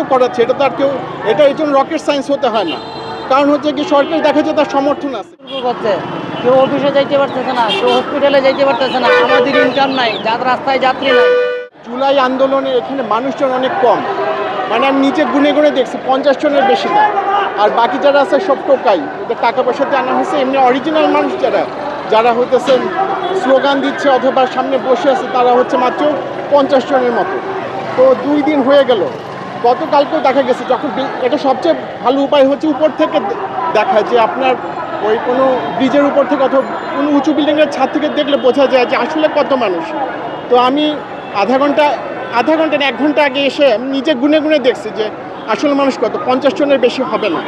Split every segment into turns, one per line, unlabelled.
তো করাচ্ছে এটা তো আর কেউ এটা এই জন্য রকেট সায়েন্স হতে হয় না। কারণ হচ্ছে কি সরকার দেখা যাচ্ছে তার সমর্থন আছে।
কেউ অফিসে যাইতে পারতেছে না কেউ হসপিটালে যাইতে পারতেছে না আমাদের ইনকাম নাই যার রাস্তায় যাত্রী নাই।
জুলাই আন্দোলনে এখানে মানুষজন অনেক কম। মানে আমি নিচে গুনে গুনে দেখছি পঞ্চাশ জনের বেশি না। আর বাকি যারা আছে সব টোকাই। ওদের টাকা পয়সাতে আনা হয়েছে এমনি অরিজিনাল মানুষ যারা। যারা হইতেছে স্লোগান দিচ্ছে অথবা সামনে বসে আছে তারা হচ্ছে মাত্র পঞ্চাশ জনের মতো। তো দুই দিন হয়ে গেল। গতকালকেও দেখা গেছে, যখন এটা সবচেয়ে ভালো উপায় হচ্ছে উপর থেকে দেখা যে আপনার ওই কোনো ব্রিজের উপর থেকে অথবা কোনো উঁচু বিল্ডিংয়ের ছাদ থেকে দেখলে বোঝা যায় যে আসলে কত মানুষ। তো আমি আধা ঘণ্টা আধা ঘণ্টা এক ঘণ্টা আগে এসে আমি নিজে গুনে গুনে দেখছি যে আসলে মানুষ কত, পঞ্চাশ জনের বেশি হবে না।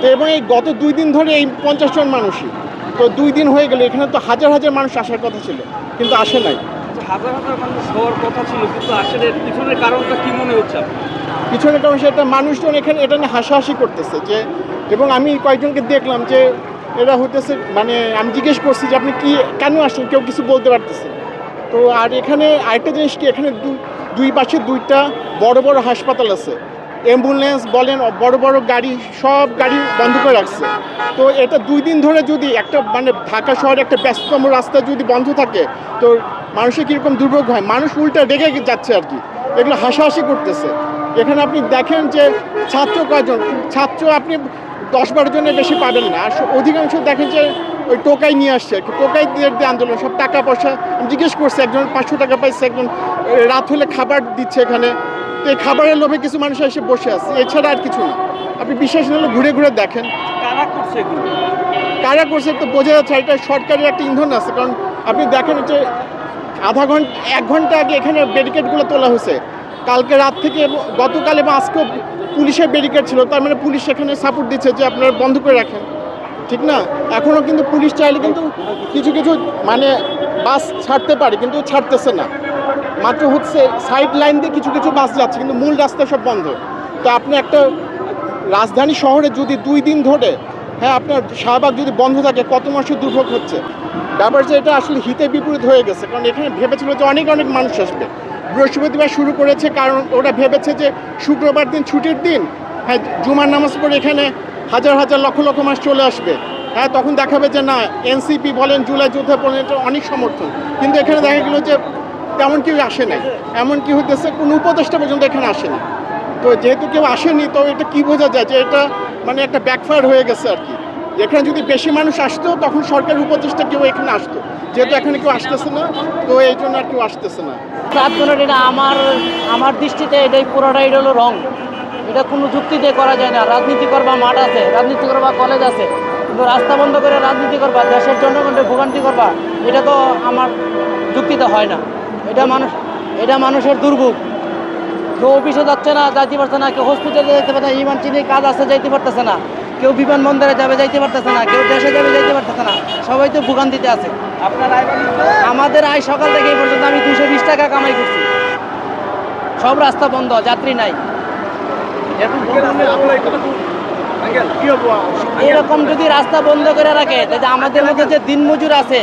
তো এবং এই গত দুই দিন ধরে এই পঞ্চাশ জন মানুষই। তো দুই দিন হয়ে গেলে, এখানে তো হাজার হাজার মানুষ আসার কথা ছিল, কিন্তু আসে নাই।
হাজার হাজার মানুষ হওয়ার কথা ছিল, কিন্তু আসলে পিছনের কারণটা কি মনে হচ্ছে আপনার?
পিছনে কারণ সেটা মানুষজন এখানে, এটা নিয়ে হাসাহাসি করতেছে যে, এবং আমি কয়েকজনকে দেখলাম যে, এরা হইতেছে মানে আমি জিজ্ঞেস করছি যে, আপনি কি, কেন আসছেন? কেউ কিছু বলতে পারতেছে তো আর এখানে আরেকটা জিনিস কি, এখানে দুই পাশে দুইটা বড় বড় হাসপাতাল আছে। অ্যাম্বুলেন্স বলেন, বড় বড় গাড়ি, সব গাড়ি বন্ধ করে রাখছে। তো এটা দুই দিন ধরে যদি একটা মানে ঢাকা শহরে একটা ব্যস্ততম রাস্তা যদি বন্ধ থাকে, তো মানুষের কীরকম দুর্ভোগ হয় মানুষ উল্টা রেগে যাচ্ছে আর কি। এগুলো হাসাহাসি করতেছে। এখানে আপনি দেখেন যে ছাত্র কয়জন? ছাত্র আপনি দশ বারো জনের বেশি পাবেন না। আর অধিকাংশ দেখেন যে ওই টোকাই নিয়ে আসছে টোকাই দিয়ে আন্দোলন সব টাকা পয়সা। আমি জিজ্ঞেস করছি একজন পাঁচশো টাকা পাইছে একজন রাত হলে খাবার দিচ্ছে এখানে। তো এই খাবারের লোভে কিছু মানুষ এসে বসে আছে। এছাড়া আর কিছু না। আপনি বিশ্বাস না হলে ঘুরে ঘুরে দেখেন।
কারা করছে
কারা করছে তো বোঝা যাচ্ছে এটা সরকারের একটা ইন্ধন আছে। কারণ আপনি দেখেন যে আধা ঘণ্টা, এক ঘণ্টা আগে এখানে ব্যারিকেডগুলো তোলা হয়েছে। কালকে রাত থেকে গতকাল এবং আজকেও পুলিশের ব্যারিকেড ছিল। তার মানে পুলিশ সেখানে সাপোর্ট দিচ্ছে যে আপনারা বন্ধ করে রাখেন। ঠিক না? এখনও কিন্তু পুলিশ চাইলে কিন্তু কিছু কিছু মানে বাস ছাড়তে পারে, কিন্তু ছাড়তেছে না। মাত্র হচ্ছে সাইড লাইন দিয়ে কিছু কিছু বাস যাচ্ছে, কিন্তু মূল রাস্তা সব বন্ধ। তো আপনি একটা রাজধানী শহরে যদি দুই দিন ধরে হ্যাঁ আপনার শাহবাগ যদি বন্ধ থাকে, কত মাসের দুর্ভোগ হচ্ছে? ব্যাপার যে এটা আসলে হিতে বিপরীত হয়ে গেছে, কারণ এখানে ভেবেছিল যে অনেক অনেক মানুষ আসবে। বৃহস্পতিবার শুরু করেছে, কারণ ওরা ভেবেছে যে শুক্রবার দিন ছুটির দিন হ্যাঁ জুমার নামাজ পড়ে এখানে হাজার হাজার লক্ষ লক্ষ মাস চলে আসবে। হ্যাঁ তখন দেখাবে যে না, এনসিপি বলেন, জুলাই যুদ্ধে বলেন এটা অনেক সমর্থন। কিন্তু এখানে দেখা গেলো যে তেমন কেউ আসে নাই। এমন কি হতেছে কোনো উপদেষ্টা পর্যন্ত এখানে আসেনি। তো যেহেতু কেউ আসেনি, তো এটা কি বোঝা যায় যে এটা মানে একটা ব্যাকফায়ার হয়ে গেছে আর কি। এখানে যদি বেশি মানুষ আসতো, তখন সরকার উপদেষ্টা কেউ এখানে আসতো। যেহেতু এখানে কেউ আসতেছে না, তো এই জন্য আর কেউ আসতেছে না।
এটা আমার আমার দৃষ্টিতে এটাই পুরোটাই এটা হলো রং। এটা কোনো যুক্তি দিয়ে করা যায় না। রাজনীতি করবা, মাঠ আছে, রাজনীতি করবা কলেজ আছে। কিন্তু রাস্তা বন্ধ করে রাজনীতি করবা, দেশের জনগণকে ভোগান্তি করবা, এটা তো আমার যুক্তিতে হয় না। এটা মানুষ, এটা মানুষের দুর্ভোগ। কেউ অফিসে যাচ্ছে না যাইতে পারছে না কেউ হসপিটালে যেতে পারছে না ইমান চিনি কাজ আছে যাইতে পারতেছে না। কেউ বিমানবন্দরে যাবে যাইতে পারতেছে না কেউ দেশে যাবে যাইতে পারতেছে না। সবাই তো ভোগান্তিতে আছে।
আপনার আইবানি
আমাদের আয় সকাল থেকে এই পর্যন্ত আমি দুশো বিশ টাকা কামাই করছি। সব রাস্তা বন্ধ যাত্রী নাই। এরকম যদি রাস্তা বন্ধ করে রাখে তাহলে আমাদের মধ্যে যে দিনমজুর আছে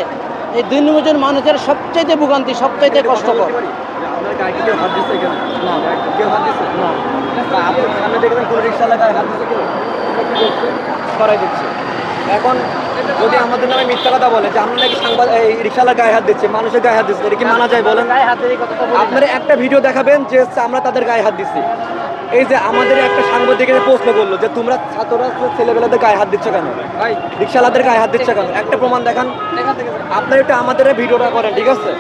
এই দিনমজুর মানুষের সবচাইতে ভোগান্তি সবচাইতে কষ্টকর।
আপনার গাড়ি কেউ হাত দিচ্ছে কেন?
না।
কেউ হাত দিচ্ছে
না।
আপনি সামনে দেখেছেন কোন রিক্সা লাগায় হাত দিচ্ছে কেউ? করাই দিচ্ছে। এখন যদি আমাদের নামে মিথ্যা কথা বলে যে আমরা নাকি সাংবাদিক এই রিক্সালার গায়ে হাত দিচ্ছে মানুষের গায়ে হাত দিচ্ছে এটা কি মানা যায় বলেন। আপনারা একটা ভিডিও দেখাবেন যে আমরা তাদের গায়ে হাত দিচ্ছি। এই যে আমাদের একটা সাংবাদিকের প্রশ্ন করল যে তোমরা ছাত্ররা ছেলেবেলাদের গায়ে হাত দিচ্ছ কেন? রিক্সালাদের গায়ে হাত দিচ্ছ কেন? একটা প্রমাণ দেখান। আপনার একটু আমাদের ভিডিওটা করেন ঠিক আছে?